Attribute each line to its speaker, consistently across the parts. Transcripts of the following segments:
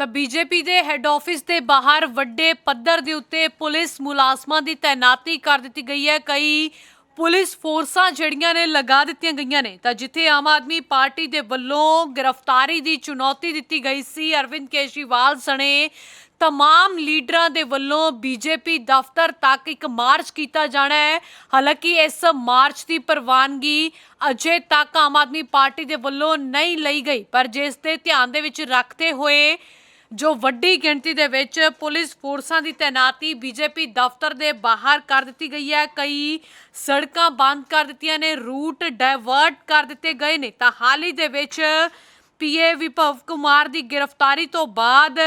Speaker 1: ਤਾਂ ਬੀਜੇਪੀ ਦੇ head office ਦੇ ਬਾਹਰ ਵੱਡੇ ਪੱਧਰ ਦੇ ਉੱਤੇ ਪੁਲਿਸ ਮੁਲਾਜ਼ਮਾਂ ਦੀ ਤਾਇਨਾਤੀ ਕਰ ਦਿੱਤੀ ਗਈ ਹੈ। ਕਈ ਪੁਲਿਸ ਫੋਰਸਾਂ ਜਿਹੜੀਆਂ ਨੇ ਲਗਾ ਦਿੱਤੀਆਂ ਗਈਆਂ ਨੇ। ਤਾਂ ਜਿੱਥੇ ਆਮ ਆਦਮੀ ਪਾਰਟੀ ਦੇ ਵੱਲੋਂ ਗ੍ਰਿਫਤਾਰੀ ਦੀ ਚੁਣੌਤੀ ਦਿੱਤੀ ਗਈ ਸੀ, ਅਰਵਿੰਦ ਕੇਜਰੀਵਾਲ ਸਣੇ ਤਮਾਮ ਲੀਡਰਾਂ ਦੇ ਵੱਲੋਂ ਬੀਜੇਪੀ ਦਫ਼ਤਰ ਤੱਕ ਇੱਕ ਮਾਰਚ ਕੀਤਾ ਜਾਣਾ ਹੈ। ਹਾਲਾਂਕਿ ਇਸ ਮਾਰਚ ਦੀ ਪ੍ਰਵਾਨਗੀ ਅਜੇ ਤੱਕ ਆਮ ਆਦਮੀ ਪਾਰਟੀ ਦੇ ਵੱਲੋਂ ਨਹੀਂ ਲਈ ਗਈ, ਪਰ ਜਿਸ ਦੇ ਧਿਆਨ ਦੇ ਵਿੱਚ ਰੱਖਦੇ ਹੋਏ ਜੋ ਵੱਡੀ ਗਿਣਤੀ ਦੇ ਵਿੱਚ ਪੁਲਿਸ ਫੋਰਸਾਂ ਦੀ ਤਾਇਨਾਤੀ ਬੀਜੇਪੀ ਦਫ਼ਤਰ ਦੇ ਬਾਹਰ ਕਰ ਦਿੱਤੀ ਗਈ ਹੈ ਕਈ ਸੜਕਾਂ ਬੰਦ ਕਰ ਦਿੱਤੀਆਂ ਨੇ ਰੂਟ ਡਾਇਵਰਟ ਕਰ ਦਿੱਤੇ ਗਏ ਨੇ ਤਾਂ ਹਾਲ ਹੀ ਦੇ ਵਿੱਚ ਪੀਏ ਵਿਭਵ ਕੁਮਾਰ ਦੀ ਗ੍ਰਿਫਤਾਰੀ ਤੋਂ ਬਾਅਦ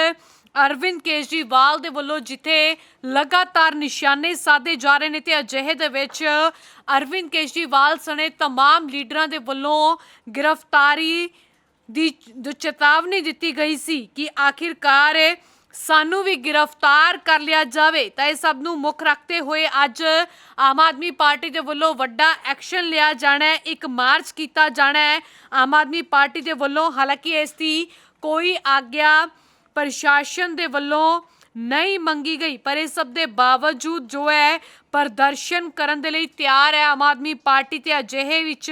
Speaker 1: ਅਰਵਿੰਦ ਕੇਜਰੀਵਾਲ ਦੇ ਵੱਲੋਂ ਜਿੱਥੇ ਲਗਾਤਾਰ ਨਿਸ਼ਾਨੇ ਸਾਧੇ ਜਾ ਰਹੇ ਨੇ ਤੇ ਅਜਿਹੇ ਦੇ ਵਿੱਚ ਅਰਵਿੰਦ ਕੇਜਰੀਵਾਲ ਸਣੇ तमाम ਲੀਡਰਾਂ ਦੇ ਵੱਲੋਂ ਗ੍ਰਿਫਤਾਰੀ ਦੀ ਜੋ ਚੇਤਾਵਨੀ ਦਿੱਤੀ ਗਈ ਸੀ ਕਿ ਆਖਿਰਕਾਰ ਸਾਨੂੰ ਵੀ ਗ੍ਰਿਫਤਾਰ ਕਰ ਲਿਆ ਜਾਵੇ, ਤਾਂ ਇਹ ਸਭ ਨੂੰ ਮੁੱਖ ਰੱਖਦੇ ਹੋਏ ਅੱਜ ਆਮ ਆਦਮੀ ਪਾਰਟੀ ਦੇ ਵੱਲੋਂ ਵੱਡਾ ਐਕਸ਼ਨ ਲਿਆ ਜਾਣਾ ਹੈ, ਇੱਕ ਮਾਰਚ ਕੀਤਾ ਜਾਣਾ ਹੈ। ਆਮ ਆਦਮੀ ਪਾਰਟੀ ਦੇ ਵੱਲੋਂ ਹਾਲਾਂਕਿ ਇਸ ਦੀ ਕੋਈ ਆਗਿਆ ਪ੍ਰਸ਼ਾਸਨ ਦੇ ਵੱਲੋਂ ਨਹੀਂ ਮੰਗੀ ਗਈ, ਪਰ ਇਸ ਸਭ ਦੇ ਬਾਵਜੂਦ ਜੋ ਹੈ, ਪ੍ਰਦਰਸ਼ਨ ਕਰਨ ਦੇ ਲਈ ਤਿਆਰ ਹੈ ਆਮ ਆਦਮੀ ਪਾਰਟੀ ਤੇ ਅਜਿਹੇ ਵਿੱਚ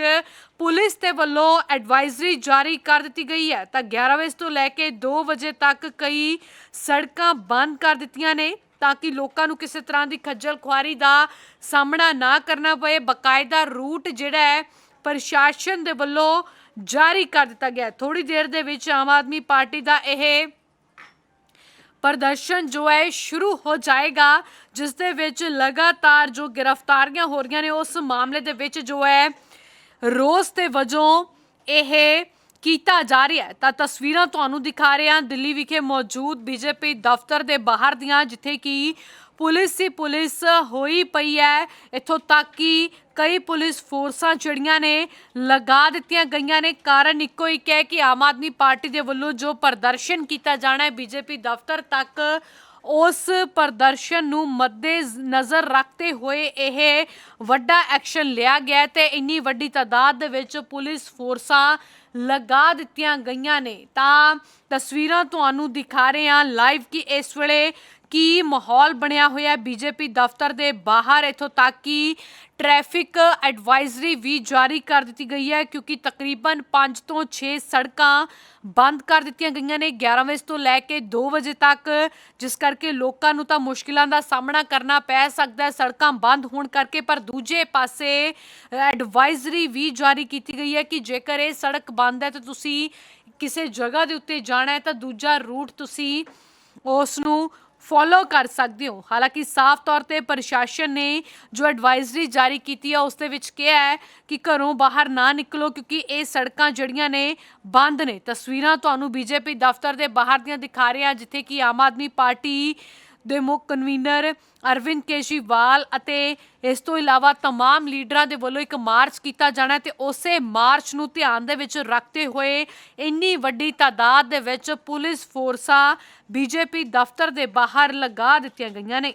Speaker 1: ਪੁਲਿਸ ਦੇ ਵੱਲੋਂ ਐਡਵਾਈਜ਼ਰੀ ਜਾਰੀ ਕਰ ਦਿੱਤੀ ਗਈ ਹੈ। ਤਾਂ 11 ਵਜੇ ਤੋਂ ਲੈ ਕੇ 2 ਵਜੇ ਤੱਕ ਕਈ ਸੜਕਾਂ ਬੰਦ ਕਰ ਦਿੱਤੀਆਂ ਨੇ ਤਾਂ ਕਿ ਲੋਕਾਂ ਨੂੰ ਕਿਸੇ ਤਰ੍ਹਾਂ ਦੀ ਖੱਜਲ ਖੁਆਰੀ ਦਾ ਸਾਹਮਣਾ ਨਾ ਕਰਨਾ ਪਏ। ਬਕਾਇਦਾ ਰੂਟ ਜਿਹੜਾ ਹੈ, ਪ੍ਰਸ਼ਾਸਨ ਦੇ ਵੱਲੋਂ ਜਾਰੀ ਕਰ ਦਿੱਤਾ ਗਿਆ ਥੋੜੀ ਦੇਰ ਦੇ ਵਿੱਚ ਆਮ ਆਦਮੀ ਪਾਰਟੀ ਦਾ ਇਹ ਪ੍ਰਦਰਸ਼ਨ ਜੋ ਹੈ, ਸ਼ੁਰੂ ਹੋ ਜਾਏਗਾ, ਜਿਸ ਦੇ ਵਿੱਚ ਲਗਾਤਾਰ ਜੋ ਗ੍ਰਿਫਤਾਰੀਆਂ ਹੋ ਰਹੀਆਂ ਨੇ, ਉਸ ਮਾਮਲੇ ਦੇ ਵਿੱਚ ਜੋ ਹੈ, ਰੋਸ ਤੇ ਵਜੋਂ ਇਹ ਕੀਤਾ ਜਾ ਰਿਹਾ ਹੈ। ਤਾਂ ਤਸਵੀਰਾਂ ਤੁਹਾਨੂੰ ਦਿਖਾ ਰਹੇ ਹਾਂ। ਦਿੱਲੀ ਵਿਖੇ ਮੌਜੂਦ ਬੀਜੇਪੀ ਦਫ਼ਤਰ ਦੇ ਬਾਹਰ ਦੀਆਂ, ਜਿੱਥੇ ਕਿ ਪੁਲਿਸ ਹੀ ਪੁਲਿਸ ਹੋਈ ਪਈ ਹੈ। ਇੱਥੋਂ ਤੱਕ ਕਿ ਕਈ ਪੁਲਿਸ ਫੋਰਸਾਂ ਜਿਹੜੀਆਂ ਨੇ, ਲਗਾ ਦਿੱਤੀਆਂ ਗਈਆਂ ਨੇ। ਕਾਰਨ ਇੱਕੋ ਇੱਕ ਹੈ ਕਿ ਆਮ ਆਦਮੀ ਪਾਰਟੀ ਦੇ ਵੱਲੋਂ ਜੋ ਪ੍ਰਦਰਸ਼ਨ ਕੀਤਾ ਜਾਣਾ ਹੈ, ਬੀਜੇਪੀ ਦਫ਼ਤਰ ਤੱਕ ਉਸ ਪ੍ਰਦਰਸ਼ਨ ਨੂੰ ਮੱਦੇ ਨਜ਼ਰ ਰੱਖਦੇ ਹੋਏ ਇਹ ਵੱਡਾ ਐਕਸ਼ਨ ਲਿਆ ਗਿਆ ਹੈ ਤੇ ਇੰਨੀ ਵੱਡੀ ਤਾਦਾਦ ਦੇ ਵਿੱਚ ਪੁਲਿਸ ਫੋਰਸਾਂ ਲਗਾ ਦਿੱਤੀਆਂ ਗਈਆਂ ਨੇ। ਤਾਂ ਤਸਵੀਰਾਂ ਤੁਹਾਨੂੰ ਦਿਖਾ ਰਹੇ ਹਾਂ ਲਾਈਵ ਕਿ ਇਸ ਵੇਲੇ ਕੀ ਮਾਹੌਲ ਬਣਿਆ ਹੋਇਆ ਹੈ? ਬੀਜੇਪੀ ਦਫ਼ਤਰ ਦੇ ਬਾਹਰ ਇਥੋਂ ਤੱਕ ਕਿ ਟ੍ਰੈਫਿਕ ਐਡਵਾਈਜ਼ਰੀ ਵੀ ਜਾਰੀ ਕਰ ਦਿੱਤੀ ਗਈ ਹੈ ਕਿਉਂਕਿ ਤਕਰੀਬਨ 5 ਤੋਂ 6 ਸੜਕਾਂ ਬੰਦ ਕਰ ਦਿੱਤੀਆਂ ਗਈਆਂ ਨੇ। 11 ਵਜੇ ਤੋਂ ਲੈ ਕੇ 2 ਵਜੇ ਤੱਕ ਜਿਸ ਕਰਕੇ ਲੋਕਾਂ ਨੂੰ ਤਾਂ ਮੁਸ਼ਕਿਲਾਂ ਦਾ ਸਾਹਮਣਾ ਕਰਨਾ ਪੈ ਸਕਦਾ ਹੈ। ਸੜਕਾਂ ਬੰਦ ਹੋਣ ਕਰਕੇ ਪਰ ਦੂਜੇ ਪਾਸੇ ਐਡਵਾਈਜ਼ਰੀ ਵੀ ਜਾਰੀ ਕੀਤੀ ਗਈ ਹੈ ਕਿ ਜੇਕਰ ਇਹ ਸੜਕ ਬੰਦ ਹੈ ਤਾਂ ਤੁਸੀਂ ਕਿਸੇ ਜਗ੍ਹਾ ਦੇ ਉੱਤੇ ਜਾਣਾ ਹੈ ਤਾਂ ਦੂਜਾ ਰੂਟ ਤੁਸੀਂ ਉਸ ਨੂੰ ਫੋਲੋ ਕਰ ਸਕਦੇ ਹੋ। ਹਾਲਾਂਕਿ ਸਾਫ਼ ਤੌਰ ਤੇ ਪ੍ਰਸ਼ਾਸਨ ਨੇ ਜੋ ਐਡਵਾਈਜ਼ਰੀ ਜਾਰੀ ਕੀਤੀ ਹੈ ਉਸ ਦੇ ਵਿੱਚ ਕਿਹਾ ਹੈ ਕਿ ਘਰੋਂ ਬਾਹਰ ਨਾ ਨਿਕਲੋ, ਕਿਉਂਕਿ ਇਹ ਸੜਕਾਂ ਜਿਹੜੀਆਂ ਨੇ, ਬੰਦ ਨੇ। ਤਸਵੀਰਾਂ ਤੁਹਾਨੂੰ ਬੀਜੇਪੀ ਦਫ਼ਤਰ ਦੇ ਬਾਹਰ ਦੀਆਂ ਦਿਖਾ ਰਹੇ ਹਾਂ ਜਿੱਥੇ ਕਿ ਆਮ ਆਦਮੀ ਪਾਰਟੀ ਦੇ ਮੁੱਖ ਕਨਵੀਨਰ ਅਰਵਿੰਦ ਕੇਜਰੀਵਾਲ ਅਤੇ ਇਸ ਤੋਂ ਇਲਾਵਾ तमाम ਲੀਡਰਾਂ ਦੇ ਵੱਲੋਂ ਇੱਕ ਮਾਰਚ ਕੀਤਾ ਜਾਣਾ ਹੈ ਤੇ ਉਸੇ ਮਾਰਚ ਨੂੰ ਧਿਆਨ ਦੇ ਵਿੱਚ ਰੱਖਦੇ ਹੋਏ ਇੰਨੀ ਵੱਡੀ ਤਾਦਾਦ ਦੇ ਵਿੱਚ ਪੁਲਿਸ ਫੋਰਸਾਂ ਬੀਜੇਪੀ ਦਫ਼ਤਰ ਦੇ ਬਾਹਰ ਲਗਾ ਦਿੱਤੀਆਂ ਗਈਆਂ ਨੇ